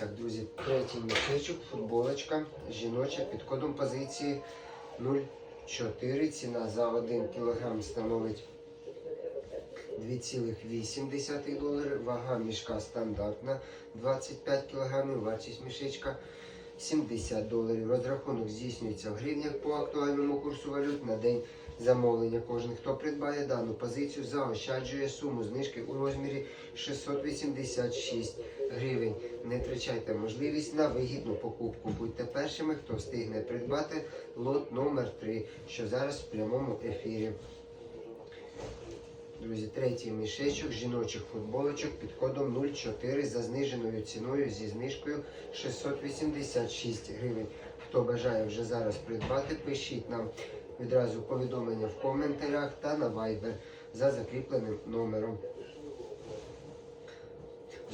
Так, друзі, третій мішечок, футболочка жіноча під кодом позиції 0,4. Ціна за 1 кг становить 2,8 долари. Вага мішка стандартна 25 кг, вартість мішечка 70 доларів. Розрахунок здійснюється в гривнях по актуальному курсу валют на день замовлення. Кожен, хто придбає дану позицію, заощаджує суму знижки у розмірі 686 гривень. Не втрачайте можливість на вигідну покупку. Будьте першими, хто встигне придбати лот номер 3 що зараз в прямому ефірі. Друзі, третій мішечок жіночих футболочок під кодом 04 за зниженою ціною зі знижкою 686 гривень. Хто бажає вже зараз придбати, пишіть нам відразу повідомлення в коментарях та на Viber за закріпленим номером.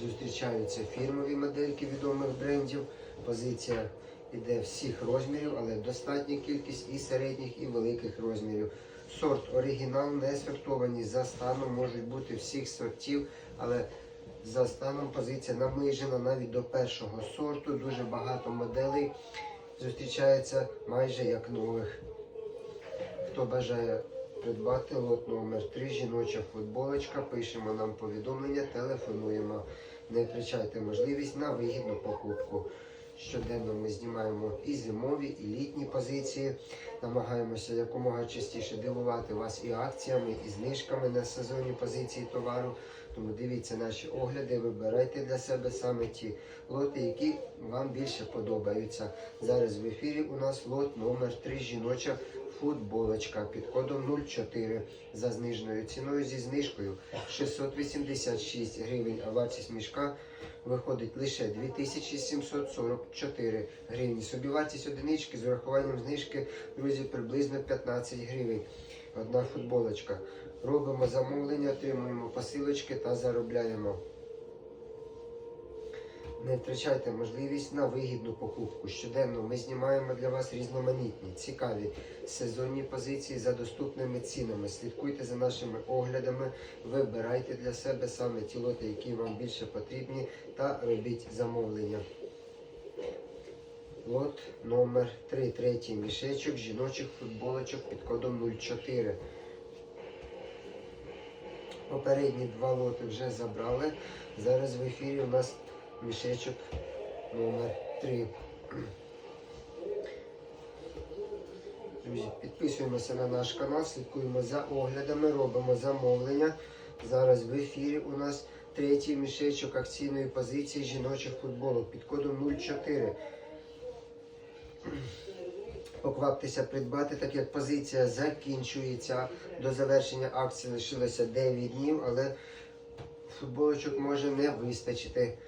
Зустрічаються фірмові модельки відомих брендів. Позиція іде всіх розмірів, але достатня кількість і середніх, і великих розмірів. Сорт оригінал не сортовані за станом, можуть бути всіх сортів, але за станом позиція наближена навіть до першого сорту. Дуже багато моделей зустрічається майже як нових. Хто бажає придбати лот номер 3 жіноча футболочка, пишемо нам повідомлення, телефонуємо. Не втрачайте можливість на вигідну покупку. Щоденно ми знімаємо і зимові, і літні позиції. Намагаємося якомога частіше дивувати вас і акціями, і знижками на сезонні позиції товару. Тому дивіться наші огляди, вибирайте для себе саме ті лоти, які вам більше подобаються. Зараз в ефірі у нас лот номер 3 жіноча футболочка під кодом 04 за зниженою ціною зі знижкою 686 гривень, а вартість мішка виходить лише 2744 гривні. Собівартість одинички з урахуванням знижки, друзі, приблизно 15 гривень. Одна футболочка. Робимо замовлення, отримуємо посилочки та заробляємо. Не втрачайте можливість на вигідну покупку. Щоденно ми знімаємо для вас різноманітні, цікаві сезонні позиції за доступними цінами. Слідкуйте за нашими оглядами, вибирайте для себе саме ті лоти, які вам більше потрібні, та робіть замовлення. Лот номер 3, третій мішечок жіночих футболочок під кодом 04. Попередні два лоти вже забрали. Зараз в ефірі у нас мішечок номер 3. Друзі, підписуємося на наш канал, слідкуємо за оглядами, робимо замовлення. Зараз в ефірі у нас третій мішечок акційної позиції жіночих футболок під кодом 04. Покваптеся придбати, так як позиція закінчується. До завершення акції лишилося 9 днів, але футболочок може не вистачити.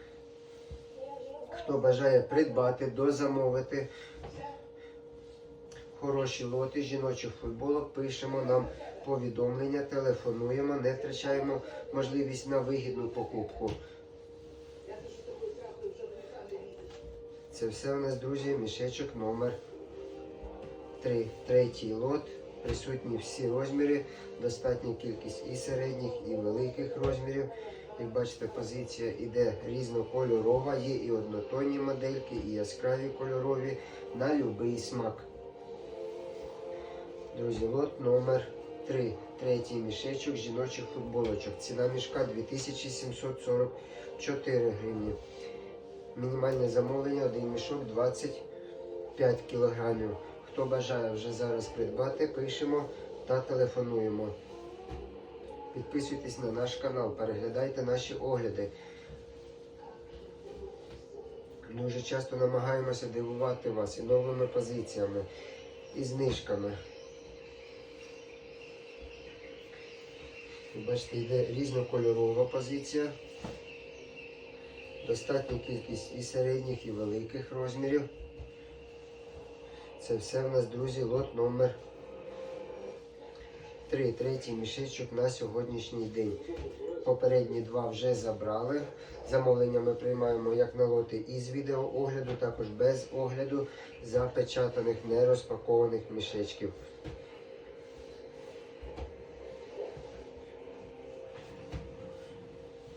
Хто бажає придбати, дозамовити хороші лоти жіночих футболок, пишемо нам повідомлення, телефонуємо, не втрачаємо можливість на вигідну покупку. Це все у нас, друзі, мішечок номер 3. Третій лот. Присутні всі розміри, достатня кількість і середніх, і великих розмірів. Як бачите, позиція іде різнокольорова, є і однотонні модельки, і яскраві кольорові на будь-який смак. Друзі, лот номер 3. Третій мішечок жіночих футболочок. Ціна мішка 2744 гривні. Мінімальне замовлення, один мішок 25 кілограмів. Хто бажає вже зараз придбати, пишемо та телефонуємо. Підписуйтесь на наш канал, переглядайте наші огляди. Дуже часто намагаємося дивувати вас і новими позиціями, і знижками. Бачите, йде різнокольорова позиція. Достатня кількість і середніх, і великих розмірів. Це все в нас, друзі, лот номер 3. Третій мішечок на сьогоднішній день. Попередні два вже забрали. Замовлення ми приймаємо як на лоти із відеоогляду, також без огляду запечатаних, нерозпакованих мішечків.